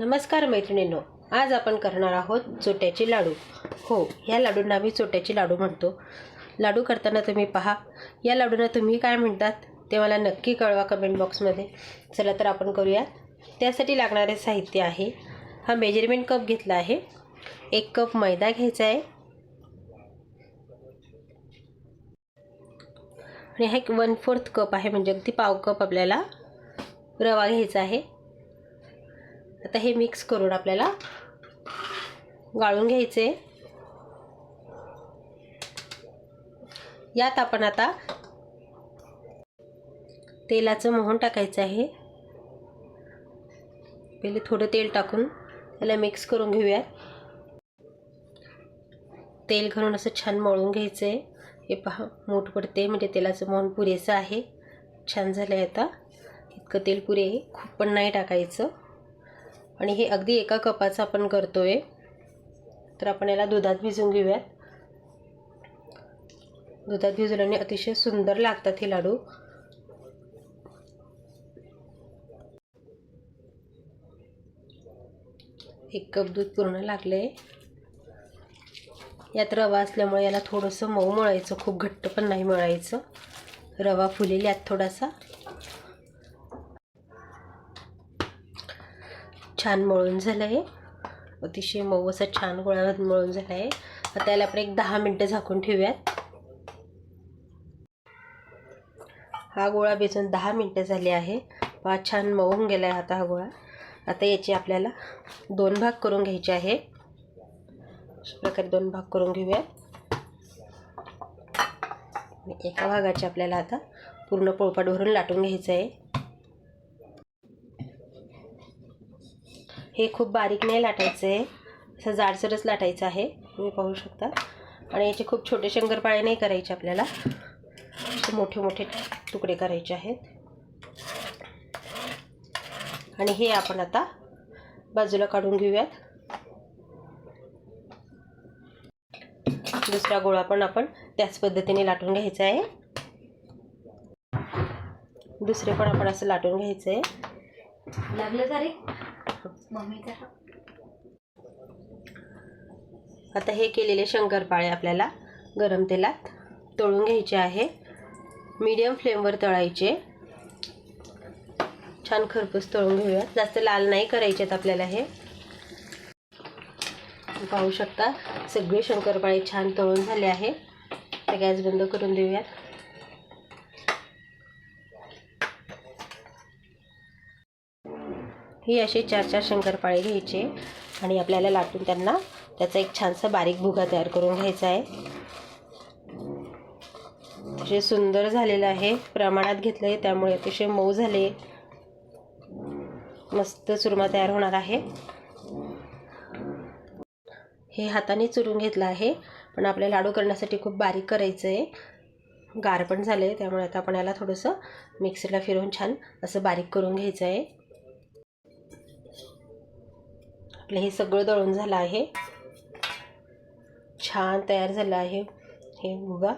नमस्कार मैत्रिणींनो आज आपण करणार आहोत चोट्याचे लाडू. हो या लाडूंना आम्ही चोट्याचे लाडू म्हणतो. लाडू करताना तुम्ही पहा या लाडूंना तुम्ही काय म्हणतात ते मला नक्की कळवा कमेंट बॉक्समध्ये चला तर आपण करूया त्यासाठी लागणारे साहित्य आहे हा मेजरमेंट कप घेतला आहे. एक कप मैदा घ्यायचा आहे. आणि हा एक वन फोर्थ कप आहे म्हणजे अगदी पाव कप आपल्याला रवा घ्यायचा आहे. आता हे मिक्स करून आपल्याला गाळून घ्यायचे. यात आपण आता तेलाचं मोहन टाकायचं आहे. पहिले थोडं तेल टाकून त्याला मिक्स करून घेऊयात. तेल घालून असं छान मळून घ्यायचं आहे. हे पहा मोठ पडते म्हणजे तेलाचं मोहन पुरेसं आहे. छान झालं आहे आता. इतकं तेल पुरे खूप पण नाही टाकायचं. आणि हे अगदी एका कपाचं आपण करतो आहे तर आपण याला दुधात भिजवून घेऊयात. दुधात भिजवल्याने अतिशय सुंदर लागतात हे लाडू. एक कप दूध पूर्ण लागलं आहे यात रवा असल्यामुळे याला थोडंसं मऊ मळायचं खूप घट्ट पण नाही मळायचं. रवा फुलेल यात थोडासा. छान मळून झालं आहे अतिशय मऊ असं छान गोळा मळून झाला आहे आता याला आपण एक दहा मिनटं झाकून ठेवूयात. हा गोळा भिजून दहा मिनटं झाली आहे. पहा छान मऊन गेला आहे आता हा गोळा. आता याचे आपल्याला दोन भाग करून घ्यायचे आहे. अशा प्रकारे दोन भाग करून घेऊयात. एका भागाचे आपल्याला आता पूर्ण पोळपाट भरून लाटून घ्यायचं आहे. हे खूप बारीक नाही लाटायचं. आहे असं जाडसरच लाटायचं आहे. तुम्ही पाहू शकता. आणि याचे खूप छोटे शंकरपाळे नाही करायचे आपल्याला. मोठे मोठे तुकडे करायचे आहेत. आणि हे आपण आता बाजूला काढून घेऊयात. दुसरा गोळा पण आपण त्याच पद्धतीने लाटून घ्यायचा आहे. दुसरे पण आपण असं लाटून घ्यायचं आहे. लागलं का रे? आता हे केलेले शंकरपाळे आपल्याला गरम तेलात तळून घ्यायचे आहे. मीडियम फ्लेमवर तळायचे. छान खरपूस तळून घेऊया जास्त लाल नाही करायचे आहेत आपल्याला हे. पाहू शकता सगळे शंकरपाळे छान तळून झाले आहे. तर गॅस बंद करून देऊयात. ही असे चार चार शंकरपाळे घ्यायचे आणि आपल्याला लाटून त्यांना त्याचा एक छानसा बारीक भुगा तयार करून घ्यायचा आहे. अतिशय सुंदर झालेलं आहे. प्रमाणात घेतलं आहे त्यामुळे अतिशय मऊ झाले. मस्त चुरमा तयार होणार आहे. हे हाताने चुरून घेतलं आहे. पण आपल्या लाडू करण्यासाठी खूप बारीक करायचं आहे गार पण झालं आहे त्यामुळे आता आपण याला थोडंसं मिक्सरला फिरवून छान असं बारीक करून घ्यायचं आहे आपलं हे सगळं दळून झालं आहे. छान तयार झालं आहे. हे भुगा.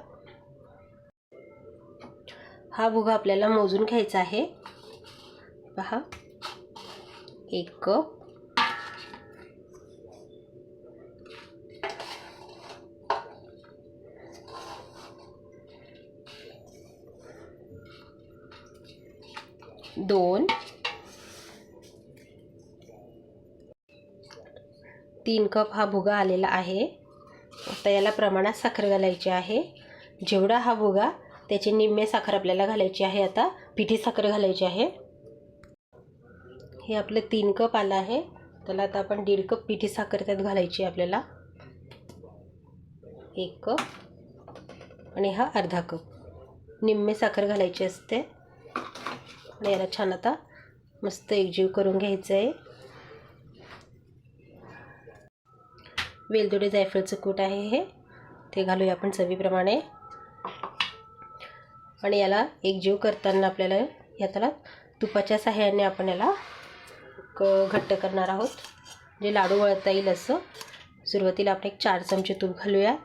हा भुगा आपल्याला मोजून घ्यायचा आहे. पहा. एक कप. दोन. तीन कप हा भुगा आलेला आहे. आता याला प्रमाणात साखर घालायची आहे. जेवढा हा भुगा त्याची निम्मे साखर आपल्याला घालायची आहे. आता पिठी साखर घालायची आहे. हे आपलं तीन कप आलं आहे. त्याला आता आपण दीड कप पिठी साखर त्यात घालायची आहे आपल्याला. एक कप आणि हा अर्धा कप. निम्मे साखर घालायची असते. आणि याला छान आता मस्त एकजीव करून घ्यायचं आहे वेलदोडे जायफळचं कूट आहे हे. ते घालूया आपण चवीप्रमाणे. आणि याला एक जीव करताना आपल्याला याला तुपाच्या सहाय्याने आपण याला क घट्ट करणार आहोत. जे लाडू वळता येईल असं. सुरुवातीला आपण एक चार चमचे तूप घालूया.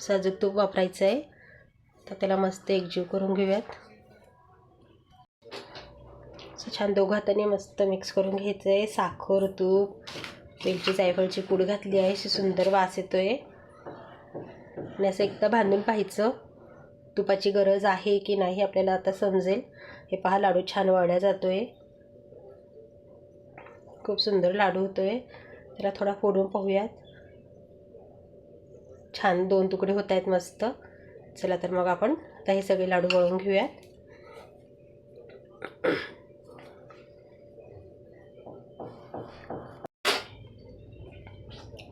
साजूक तूप वापरायचं आहे तर त्याला मस्त एकजीव करून घेऊयात. असं छान दोघं हाताने मस्त मिक्स करून घ्यायचं आहे साखर तूप वेलची जायफळची पूड घातली आहे. अशी सुंदर वास येतो आहे आणि असं एकदा बांधून पाहायचं तुपाची गरज आहे की नाही आपल्याला आता समजेल. हे पहा लाडू छान वळल्या जातो आहे खूप सुंदर लाडू होतो आहे त्याला थोडा फोडून पाहूयात. छान दोन तुकडे होत आहेत मस्त. चला तर मग आपण आता हे सगळे लाडू वळून घेऊयात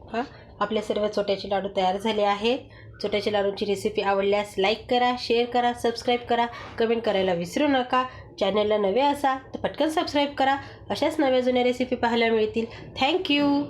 हा आपले सर्व चोट्याचे लाडू तयार झाले आहेत. चोट्याच्या लाडूची रेसिपी आवडल्यास लाईक करा शेअर करा सबस्क्राईब करा. कमेंट करायला विसरू नका. चॅनलला नवे असा तर पटकन सबस्क्राईब करा. अशाच नव्या जुन्या रेसिपी पाहायला मिळतील. थँक्यू